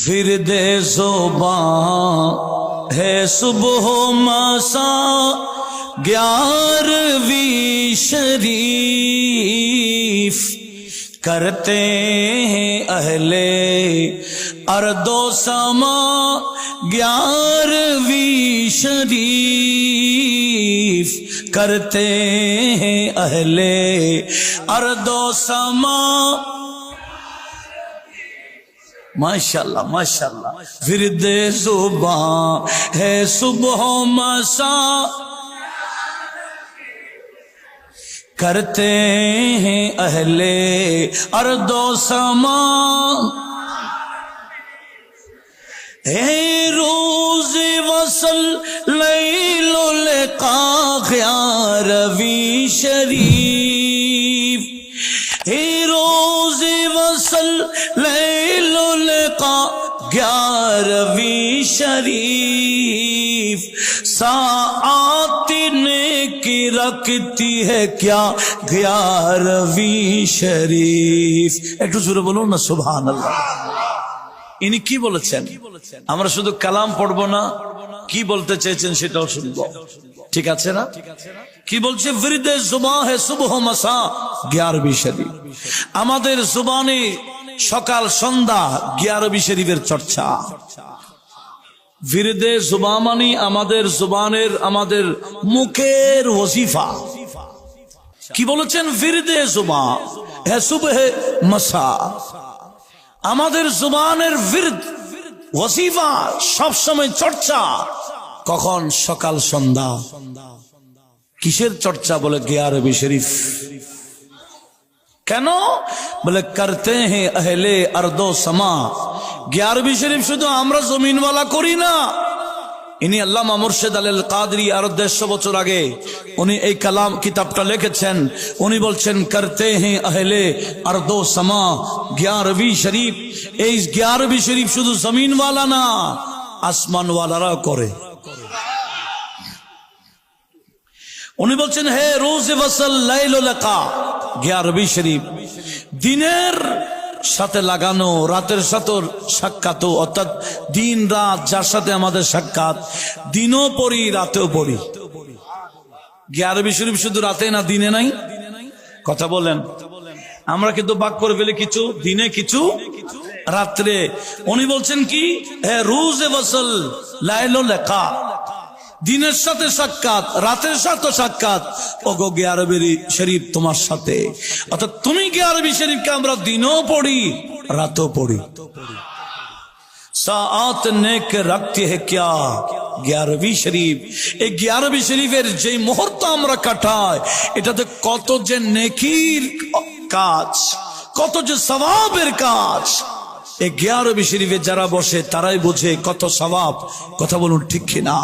विरद जुबां है सुबह मसा ग्यारहवीं शरीफ। करते हैं अहले अर्दो समा ग्यारहवीं शरीफ। करते हैं अहले अर्दो समा ماشاءاللہ ماشاءاللہ۔ ورد زبان ہے صبح و مسا کرتے ہیں اہل ارد و سما۔ اے روز وصل، لیل و لقا خیار روی شریف۔ اے روز وصل ليل لقاء گیارہویں شریف ساعت کی رکھتی ہے کیا گیارہویں شریف একটু জোরে বলুন না সুবহান আল্লাহ ইনি কি বলেছেন? আমরা শুধু কালাম পড়ব না, কি বলতে চেয়েছেন সেটাও শুনব। ঠিক আছে না? কি বলছে? ফিরিদে জুবা হে সুবহ মাসা। গ্যারবি শরীফ। আমাদের জুবানে সকাল, সন্ধ্যা গ্যারবি শরীফের চর্চা। ফিরিদে জুবা মানে আমাদের জুবানের, আমাদের মুখের ওজিফা। কি বলেছেন? ফিরিদে জুবা হে সুবহে মাসা। আমাদের জুবানের ফিরদ ওসিফা সবসময় চর্চা। কখন সকাল সন্ধ্যা? কিসের চর্চা বলে গিয়ারবি শরীফ? কেন? বলে, করতে হে আহলে আরদো সমা। গিয়ারবি শরীফ, শুধু আমরা জমিনওয়ালা করি না। ইনি আল্লামা মুর্শেদ আল কাদরি আরও দেড়শো বছর আগে উনি এই কালাম, কিতাবটা লিখেছেন। উনি বলছেন, করতে হে আহলে আরদো সমা। গ্যারবি শরীফ, এই গ্যারবি শরীফ শুধু জমিনওয়ালা না আসমানওয়ালারা করে। উনি বলছেন, হে রোজ গ্যারবি শরীফ। দিনের সাথে লাগানো, রাতের সাথে সাক্ষাৎ, অর্থাৎ দিন রাত যার সাথে আমাদের সাক্ষাৎ, দিনও পড়ি, রাতেও পড়ি। গ্যারবি শরীফ শুধু রাতে না, দিনে নাই? কথা বলেন। আমরা কিন্তু বাক করে ফেলে কিছু, দিনে কিছু, রাত্রে। উনি বলছেন কি? হ্যাঁ রোজ এ বসল লাইলো লেখা দিনের সাথে সাক্ষাৎ, রাতের সাথে সাক্ষাৎ। ওগো গিয়ারবি শরীফ তোমার সাথে। অর্থাৎ তুমি গিয়ারবি শরীফকে আমরা দিনও পড়ি, রাতও পড়ি। শরীফ? শরীফের মুহূর্ত আমরা কাটাই, এটাতে কত যে কাজ, কত যে সবাবের কাজ। এই শরীফে যারা বসে, তারাই বোঝে কত সবাব কথা বলুন ঠিক কিনা?